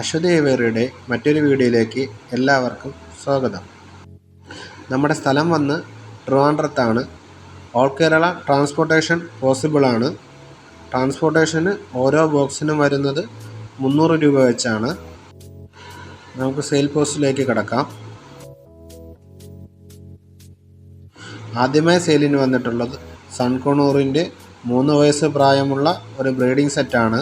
അശ്വതി മറ്റൊരു വീഡിയോയിലേക്ക് എല്ലാവർക്കും സ്വാഗതം. നമ്മുടെ സ്ഥലം വന്ന് ട്രിവാൻഡ്രത്താണ്. ഓൾ കേരള ട്രാൻസ്പോർട്ടേഷൻ പോസിബിളാണ്. ട്രാൻസ്പോർട്ടേഷന് ഓരോ ബോക്സിനും വരുന്നത് മുന്നൂറ് രൂപ വെച്ചാണ്. നമുക്ക് സെയിൽ പോസ്റ്റിലേക്ക് കിടക്കാം. ആദ്യമായി സെയിലിന് വന്നിട്ടുള്ളത് സൺകൊണൂറിന്റെ മൂന്ന് വയസ്സ് പ്രായമുള്ള ഒരു ബ്രീഡിംഗ് സെറ്റാണ്.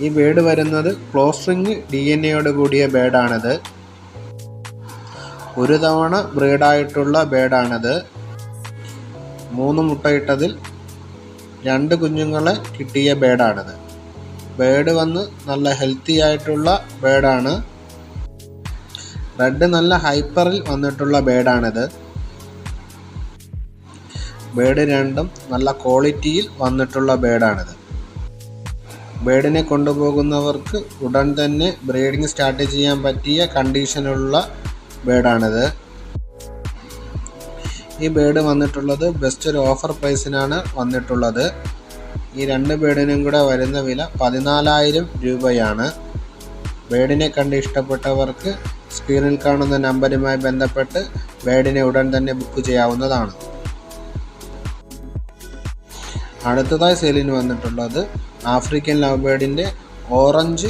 ഈ ബേഡ് വരുന്നത് ക്ലോസ്ട്രിങ് ഡി എൻ എയോട് കൂടിയ ബേഡാണിത്. ഒരു തവണ ബ്രീഡായിട്ടുള്ള ബേഡാണിത്. മൂന്ന് മുട്ടയിട്ടതിൽ രണ്ട് കുഞ്ഞുങ്ങളെ കിട്ടിയ ബേഡാണിത്. ബേഡ് വന്ന് നല്ല ഹെൽത്തി ആയിട്ടുള്ള ബേഡാണ്. റെഡ് നല്ല ഹൈപ്പറിൽ വന്നിട്ടുള്ള ബേഡാണിത്. ബേഡ് രണ്ടും നല്ല ക്വാളിറ്റിയിൽ വന്നിട്ടുള്ള ബേഡാണിത്. ബേഡിനെ കൊണ്ടുപോകുന്നവർക്ക് ഉടൻ തന്നെ ബ്രീഡിംഗ് സ്റ്റാർട്ട് ചെയ്യാൻ പറ്റിയ കണ്ടീഷനുള്ള ബേഡാണിത്. ഈ ബേഡ് വന്നിട്ടുള്ളത് ബെസ്റ്റ് ഒരു ഓഫർ പ്രൈസിനാണ് വന്നിട്ടുള്ളത്. ഈ രണ്ട് ബേഡിനും കൂടെ വരുന്ന വില പതിനാലായിരം രൂപയാണ്. ബേഡിനെ കണ്ട് ഇഷ്ടപ്പെട്ടവർക്ക് സ്ക്രീനിൽ കാണുന്ന നമ്പരുമായി ബന്ധപ്പെട്ട് ബേഡിനെ ഉടൻ തന്നെ ബുക്ക് ചെയ്യാവുന്നതാണ്. അടുത്തതായി സെയിലിന് വന്നിട്ടുള്ളത് ആഫ്രിക്കൻ ലവ് ബേഡിന്റെ ഓറഞ്ച്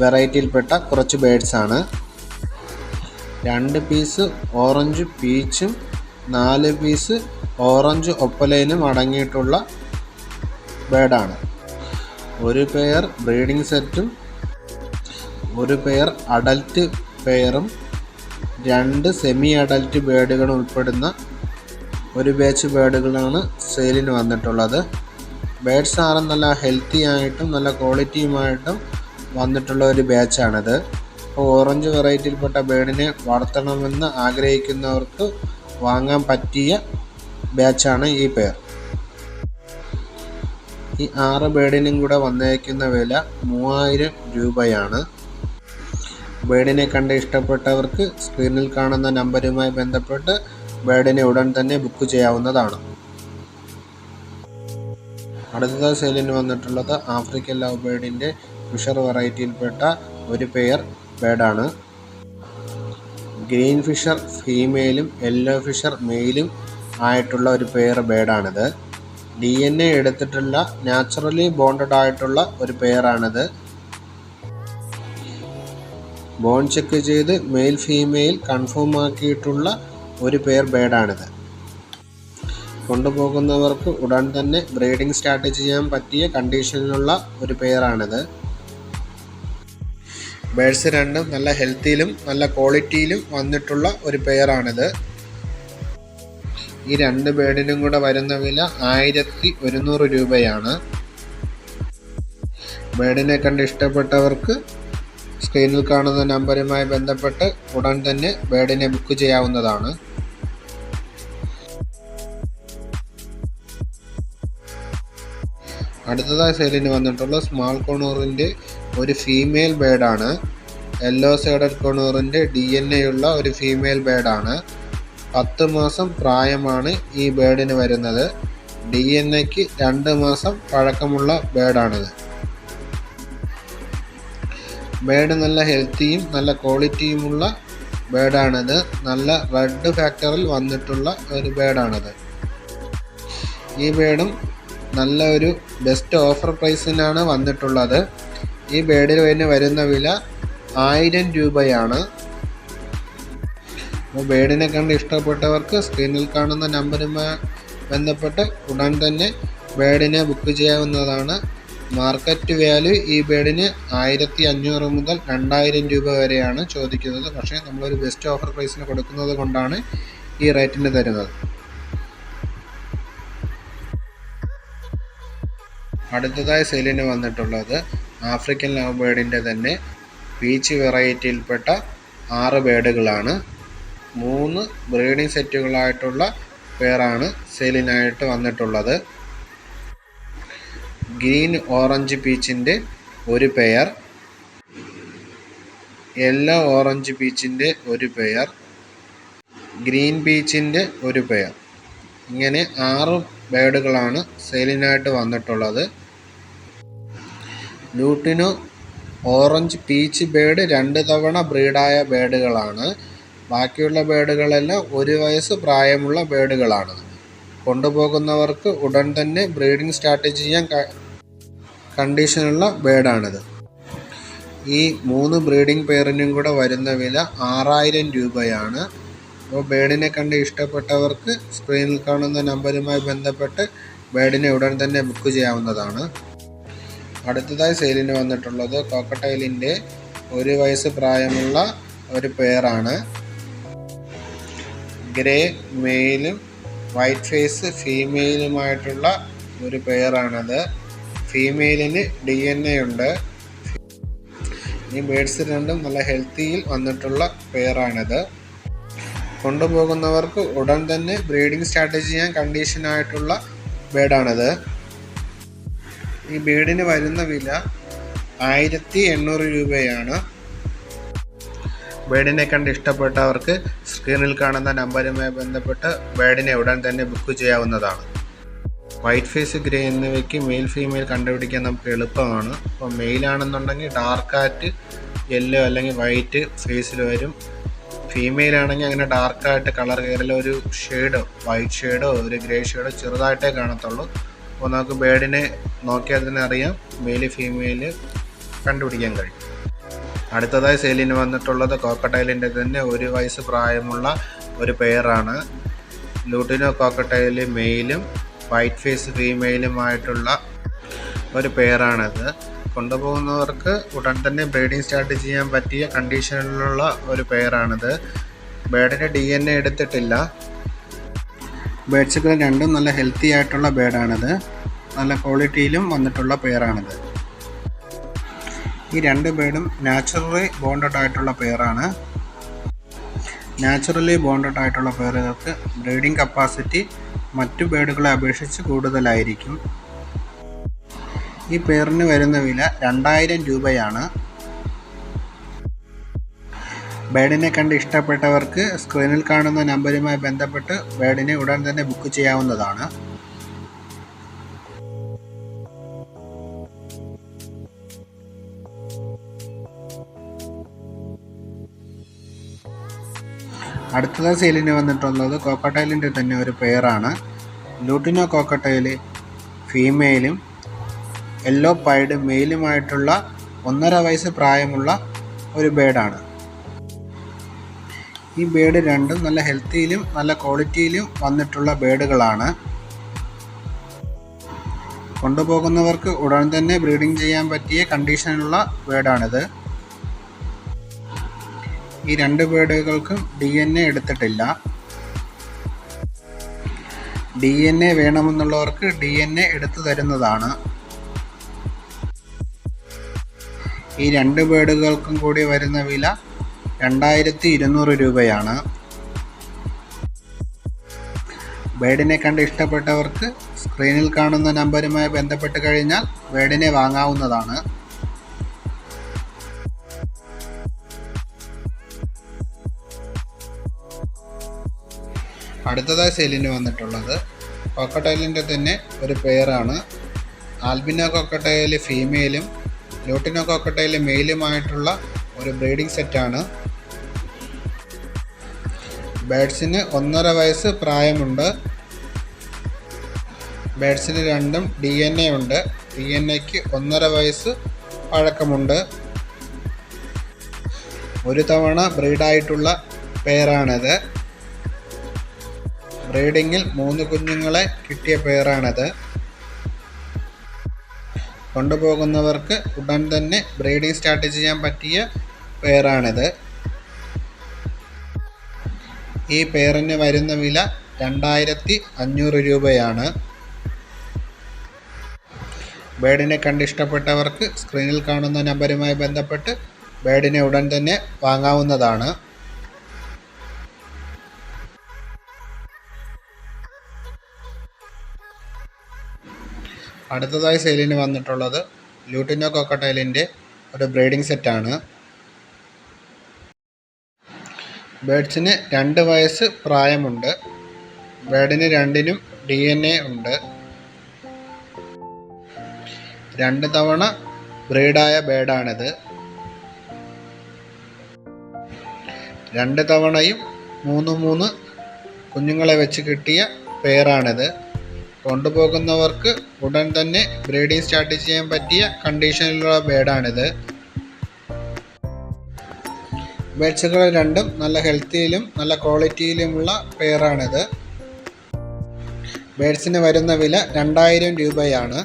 വെറൈറ്റിയിൽപ്പെട്ട കുറച്ച് ബേഡ്സ് ആണ്. രണ്ട് പീസ് ഓറഞ്ച് പീച്ചും നാല് പീസ് ഓറഞ്ച് ഒപ്പലൈനും അടങ്ങിയിട്ടുള്ള ബേഡാണ് ഒരു പെയർ ബ്രീഡിംഗ് സെറ്റും ഒരു പെയർ അഡൽറ്റ് പെയറും രണ്ട് സെമി അഡൽറ്റ് ബേഡുകൾ ഉൾപ്പെടുന്ന ഒരു ബാച്ച് ബേഡുകളാണ് സെയിലിന് വന്നിട്ടുള്ളത്. ബേഡ്സ് ആണ് നല്ല ഹെൽത്തി ആയിട്ടും നല്ല ക്വാളിറ്റിയുമായിട്ടും വന്നിട്ടുള്ള ഒരു ബാച്ചാണിത് അപ്പോൾ ഓറഞ്ച് വെറൈറ്റിയിൽപ്പെട്ട ബേഡിനെ വളർത്തണമെന്ന് ആഗ്രഹിക്കുന്നവർക്ക് വാങ്ങാൻ പറ്റിയ ബാച്ചാണ് ഈ പേർ ഈ ആറ് ബേഡിനും കൂടെ വന്നേക്കുന്ന വില മൂവായിരം രൂപയാണ്. ബേഡിനെ കണ്ട് ഇഷ്ടപ്പെട്ടവർക്ക് സ്ക്രീനിൽ കാണുന്ന നമ്പരുമായി ബന്ധപ്പെട്ട് ബേഡിനെ ഉടൻ തന്നെ ബുക്ക് ചെയ്യാവുന്നതാണ്. അടുത്തതായി സെയിലിന് വന്നിട്ടുള്ളത് ആഫ്രിക്കൻ ലവ് ബേഡിന്റെ ഫിഷർ വെറൈറ്റിയിൽപ്പെട്ട ഒരു പെയർ ബേഡാണ് ഗ്രീൻ ഫിഷർ ഫീമെയിലും യെല്ലോ ഫിഷർ മെയിലും ആയിട്ടുള്ള ഒരു പെയർ ബേഡാണിത് ഡി എൻ എ എടുത്തിട്ടുള്ള നാച്ചുറലി ബോണ്ടഡ് ആയിട്ടുള്ള ഒരു പെയറാണിത്. ബോൺ ചെക്ക് ചെയ്ത് മെയിൽ ഫീമെയിൽ കൺഫേം ആക്കിയിട്ടുള്ള ഒരു പെയർ ബേഡാണിത് കൊണ്ടുപോകുന്നവർക്ക് ഉടൻ തന്നെ ബ്രീഡിംഗ് സ്റ്റാർട്ട് ചെയ്യാൻ പറ്റിയ കണ്ടീഷനിലുള്ള ഒരു പെയറാണിത്. ബേഡ്സ് രണ്ടും നല്ല ഹെൽത്തിയിലും നല്ല ക്വാളിറ്റിയിലും വന്നിട്ടുള്ള ഒരു പെയറാണിത്. ഈ രണ്ട് ബേഡിനും കൂടെ വരുന്ന വില ആയിരത്തി ഒരുന്നൂറ് രൂപയാണ്. ബേഡിനെ കണ്ട് ഇഷ്ടപ്പെട്ടവർക്ക് സ്ക്രീനിൽ കാണുന്ന നമ്പറുമായി ബന്ധപ്പെട്ട് ഉടൻ തന്നെ ബേഡിനെ ബുക്ക് ചെയ്യാവുന്നതാണ്. അടുത്തതായി സെയിലിന് വന്നിട്ടുള്ള സ്മാൾ കോണൂറിന്റെ ഒരു ഫീമെയിൽ ബേഡാണ് യെല്ലോ സൈഡഡ് കോണൂറിന്റെ ഡി എൻ എ ഉള്ള ഒരു ഫീമെയിൽ ബേഡാണ് പത്ത് മാസം പ്രായമാണ് ഈ ബേഡിന് വരുന്നത്. ഡി എൻ എക്ക് രണ്ട് മാസം പഴക്കമുള്ള ബേഡാണിത് ബേഡ് നല്ല ഹെൽത്തിയും നല്ല ക്വാളിറ്റിയുമുള്ള ബേഡാണിത് നല്ല റെഡ് ഫാക്ടറിൽ വന്നിട്ടുള്ള ഒരു ബേഡാണിത് ഈ ബേഡും നല്ല ഒരു ബെസ്റ്റ് ഓഫർ പ്രൈസിനാണ് വന്നിട്ടുള്ളത്. ഈ ബേഡിൽ ബേഡിന് വരുന്ന വില ആയിരം രൂപയാണ്. അപ്പോൾ ബേഡിനെ കണ്ട് ഇഷ്ടപ്പെട്ടവർക്ക് സ്ക്രീനിൽ കാണുന്ന നമ്പറുമായി ബന്ധപ്പെട്ട് ഉടൻ തന്നെ ബേഡിനെ ബുക്ക് ചെയ്യാവുന്നതാണ്. മാർക്കറ്റ് വാല്യൂ ഈ ബേഡിന് ആയിരത്തി അഞ്ഞൂറ് മുതൽ രണ്ടായിരം രൂപ വരെയാണ് ചോദിക്കുന്നത്. പക്ഷേ നമ്മളൊരു ബെസ്റ്റ് ഓഫർ പ്രൈസിന് കൊടുക്കുന്നത് കൊണ്ടാണ് ഈ റേറ്റിന് തരുന്നത്. അടുത്തതായി സെയിലിന് വന്നിട്ടുള്ളത് ആഫ്രിക്കൻ ലവ് ബേഡിന്റെ തന്നെ പീച്ച് വെറൈറ്റിയിൽപ്പെട്ട ആറ് ബേഡുകളാണ്. മൂന്ന് ബ്രീഡിംഗ് സെറ്റുകളായിട്ടുള്ള പേരാണ് സെയിലിനായിട്ട് വന്നിട്ടുള്ളത്. ഗ്രീൻ ഓറഞ്ച് പീച്ചിന്റെ ഒരു പെയർ യെല്ലോ ഓറഞ്ച് പീച്ചിന്റെ ഒരു പെയർ ഗ്രീൻ പീച്ചിന്റെ ഒരു പെയർ. ഇങ്ങനെ ആറ് ബേഡുകളാണ് സെയിലിനായിട്ട് വന്നിട്ടുള്ളത്. ലൂട്ടിനോ ഓറഞ്ച് പീച്ച് ബേഡ് രണ്ട് തവണ ബ്രീഡായ ബേഡുകളാണ്. ബാക്കിയുള്ള ബേഡുകളെല്ലാം ഒരു വയസ്സ് പ്രായമുള്ള ബേഡുകളാണ്. കൊണ്ടുപോകുന്നവർക്ക് ഉടൻ തന്നെ ബ്രീഡിംഗ് സ്റ്റാർട്ട് ചെയ്യാൻ കണ്ടീഷനുള്ള ബേഡാണിത്. ഈ മൂന്ന് ബ്രീഡിംഗ് പെയറിനും കൂടെ വരുന്ന വില ആറായിരം രൂപയാണ്. അപ്പോൾ ബേഡിനെ കണ്ട് ഇഷ്ടപ്പെട്ടവർക്ക് സ്ക്രീനിൽ കാണുന്ന നമ്പറുമായി ബന്ധപ്പെട്ട് ബേഡിനെ ഉടൻ തന്നെ ബുക്ക് ചെയ്യാവുന്നതാണ്. അടുത്തതായി സെയിലിന് വന്നിട്ടുള്ളത് കോക്കട്ടൈലിന്റെ ഒരു വയസ്സ് പ്രായമുള്ള ഒരു പെയറാണ് ഗ്രേ മെയിലും വൈറ്റ് ഫേസ് ഫീമെയിലുമായിട്ടുള്ള ഒരു പെയറാണത് ഫീമെയിലിന് ഡി എൻ എ ഉണ്ട്. ഈ ബേഡ്സ് രണ്ടും നല്ല ഹെൽത്തിയിൽ വന്നിട്ടുള്ള പെയറാണിത് കൊണ്ടുപോകുന്നവർക്ക് ഉടൻ തന്നെ ബ്രീഡിംഗ് സ്ട്രാറ്റജി ചെയ്യാൻ കണ്ടീഷനായിട്ടുള്ള ബേഡാണിത് ഈ ബേഡിന് വരുന്ന വില ആയിരത്തി എണ്ണൂറ് രൂപയാണ്. ബേഡിനെ കണ്ട് ഇഷ്ടപ്പെട്ടവർക്ക് സ്ക്രീനിൽ കാണുന്ന നമ്പറുമായി ബന്ധപ്പെട്ട് ബേഡിനെ ഉടൻ തന്നെ ബുക്ക് ചെയ്യാവുന്നതാണ്. വൈറ്റ് ഫേസ് ഗ്രേ എന്നിവയ്ക്ക് മെയിൽ ഫീമെയിൽ കണ്ടുപിടിക്കാൻ നമുക്ക് എളുപ്പമാണ്. അപ്പോൾ മെയിലാണെന്നുണ്ടെങ്കിൽ ഡാർക്ക് ആയിട്ട് യെല്ലോ അല്ലെങ്കിൽ വൈറ്റ് ഫേസിൽ വരും. ഫീമെയിൽ ആണെങ്കിൽ അങ്ങനെ ഡാർക്കായിട്ട് കളർ കയറിൽ ഒരു ഷെയ്ഡോ വൈറ്റ് ഷെയ്ഡോ ഒരു ഗ്രേ ഷെയ്ഡോ ചെറുതായിട്ടേ കാണത്തുള്ളൂ. അപ്പോൾ നമുക്ക് ബേഡിനെ നോക്കിയാൽ തന്നെ അറിയാം. മെയിൽ ഫീമെയിൽ കണ്ടുപിടിക്കാൻ കഴിയും. അടുത്തതായി സെയിലിന് വന്നിട്ടുള്ളത് കോക്കട്ടൈലിന്റെ തന്നെ ഒരു വയസ്സ് പ്രായമുള്ള ഒരു പെയറാണ് ലൂട്ടിനോ കോക്കട്ടൈൽ മെയിലും വൈറ്റ് ഫേസ് ഫീമെയിലുമായിട്ടുള്ള ഒരു പെയറാണിത് കൊണ്ടുപോകുന്നവർക്ക് ഉടൻ തന്നെ ബ്രീഡിംഗ് സ്റ്റാർട്ട് ചെയ്യാൻ പറ്റിയ കണ്ടീഷനിലുള്ള ഒരു പെയറാണിത് ബേഡിന്റെ ഡി എൻ എ എടുത്തിട്ടില്ല. ബേഡ്സുകൾ രണ്ടും നല്ല ഹെൽത്തി ആയിട്ടുള്ള ബേഡാണിത്. നല്ല ക്വാളിറ്റിയിലും വന്നിട്ടുള്ള പെയറാണിത്. ഈ രണ്ട് ബേഡും നാച്ചുറലി ബോണ്ടഡ് ആയിട്ടുള്ള പെയറാണ്. നാച്ചുറലി ബോണ്ടഡ് ആയിട്ടുള്ള പെയറുകൾക്ക് ബ്രീഡിംഗ് കപ്പാസിറ്റി മറ്റു ബേഡുകളെ അപേക്ഷിച്ച് കൂടുതലായിരിക്കും. ഈ പെയറിന് വരുന്ന വില രണ്ടായിരം രൂപയാണ്. ബേഡിനെ കണ്ട് ഇഷ്ടപ്പെട്ടവർക്ക് സ്ക്രീനിൽ കാണുന്ന നമ്പറുമായി ബന്ധപ്പെട്ട് ബേഡിനെ ഉടൻ തന്നെ ബുക്ക് ചെയ്യാവുന്നതാണ്. അടുത്തത് സെയിലിന് വന്നിട്ടുള്ളത് കോക്കട്ടയിലിന്റെ തന്നെ ഒരു പെയറാണ്. ലൂട്ടിനോ കോക്കട്ടയിൽ ഫീമെയിലും യെല്ലോ പൈഡ് മെയിലുമായിട്ടുള്ള ഒന്നര വയസ്സ് പ്രായമുള്ള ഒരു ബേഡാണ്. ഈ ബേഡ് രണ്ടും നല്ല ഹെൽത്തിയിലും നല്ല ക്വാളിറ്റിയിലും വന്നിട്ടുള്ള ബേഡുകളാണ്. കൊണ്ടുപോകുന്നവർക്ക് ഉടൻ തന്നെ ബ്രീഡിംഗ് ചെയ്യാൻ പറ്റിയ കണ്ടീഷനുള്ള ബേഡാണിത്. ഈ രണ്ട് ബേഡുകൾക്കും ഡി എൻ എ എടുത്തിട്ടില്ല. ഡി എൻ എ വേണമെന്നുള്ളവർക്ക് ഡി എൻ എ എടുത്തു തരുന്നതാണ്. ഈ രണ്ട് ബേഡുകൾക്കും കൂടി വരുന്ന വില രണ്ടായിരത്തി ഇരുന്നൂറ് രൂപയാണ്. ബേഡിനെ കണ്ട് ഇഷ്ടപ്പെട്ടവർക്ക് സ്ക്രീനിൽ കാണുന്ന നമ്പറുമായി ബന്ധപ്പെട്ട് കഴിഞ്ഞാൽ ബേഡിനെ വാങ്ങാവുന്നതാണ്. അടുത്തതായി സെയിലിന് വന്നിട്ടുള്ളത് കൊക്കട്ടയലിന്റെ തന്നെ ഒരു പെയറാണ് ആൽബിനോ കോക്കട്ടൈൽ ഫീമെയിലും ലൂട്ടിനോ കോക്കട്ടൈൽ മെയിലുമായിട്ടുള്ള ഒരു ബ്രീഡിംഗ് സെറ്റാണ്. ബേഡ്സിന് ഒന്നര വയസ്സ് പ്രായമുണ്ട്. ബേഡ്സിന് രണ്ടും ഡി എൻ എ ഉണ്ട്. ഡി എൻ എക്ക് ഒന്നര വയസ്സ് പഴക്കമുണ്ട്. ഒരു തവണ ബ്രീഡായിട്ടുള്ള പേരാണിത് ബ്രീഡിങ്ങിൽ മൂന്ന് കുഞ്ഞുങ്ങളെ കിട്ടിയ പേരാണിത് കൊണ്ടുപോകുന്നവർക്ക് ഉടൻ തന്നെ ബ്രീഡിംഗ് സ്റ്റാർട്ട് ചെയ്യാൻ പറ്റിയ പെയറാണിത്. ഈ പേറിന് വരുന്ന വില രണ്ടായിരത്തി അഞ്ഞൂറ് രൂപയാണ്. ബേഡിനെ കണ്ട് ഇഷ്ടപ്പെട്ടവർക്ക് സ്ക്രീനിൽ കാണുന്ന നമ്പറുമായി ബന്ധപ്പെട്ട് ബേഡിനെ ഉടൻ തന്നെ വാങ്ങാവുന്നതാണ്. അടുത്തതായി സെയിലിന് വന്നിട്ടുള്ളത് ലൂട്ടിനോ കോക്കട്ടൈലിന്റെ ഒരു ബ്രീഡിംഗ് സെറ്റാണ്. ബേഡ്സിന് രണ്ട് വയസ്സ് പ്രായമുണ്ട്. ബേഡിന് രണ്ടിനും ഡി എൻ എ ഉണ്ട്. രണ്ട് തവണ ബ്രീഡായ ബേഡാണിത്. രണ്ട് തവണയും മൂന്ന് മൂന്ന് കുഞ്ഞുങ്ങളെ വെച്ച് കിട്ടിയ പേരാണിത്. കൊണ്ടുപോകുന്നവർക്ക് ഉടൻ തന്നെ ബ്രീഡിംഗ് സ്റ്റാർട്ട് ചെയ്യാൻ പറ്റിയ കണ്ടീഷനിലുള്ള ബേഡാണിത്. ബേഡ്സുകൾ രണ്ടും നല്ല ഹെൽത്തിയിലും നല്ല ക്വാളിറ്റിയിലുമുള്ള പെയറാണിത് ബേഡ്സിന് വരുന്ന വില രണ്ടായിരം രൂപയാണ്.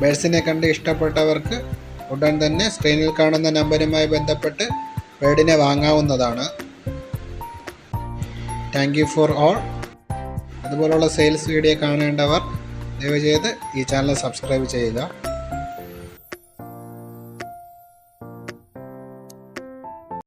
ബേഡ്സിനെ കണ്ട് ഇഷ്ടപ്പെട്ടവർക്ക് ഉടൻ തന്നെ സ്ക്രീനിൽ കാണുന്ന നമ്പരുമായി ബന്ധപ്പെട്ട് ബേഡിനെ വാങ്ങാവുന്നതാണ്. താങ്ക് യു ഫോർ ഓൾ അതുപോലുള്ള സെയിൽസ് വീഡിയോ കാണേണ്ടവർ ദയവ് ചെയ്ത് ഈ ചാനൽ സബ്സ്ക്രൈബ് ചെയ്യുക.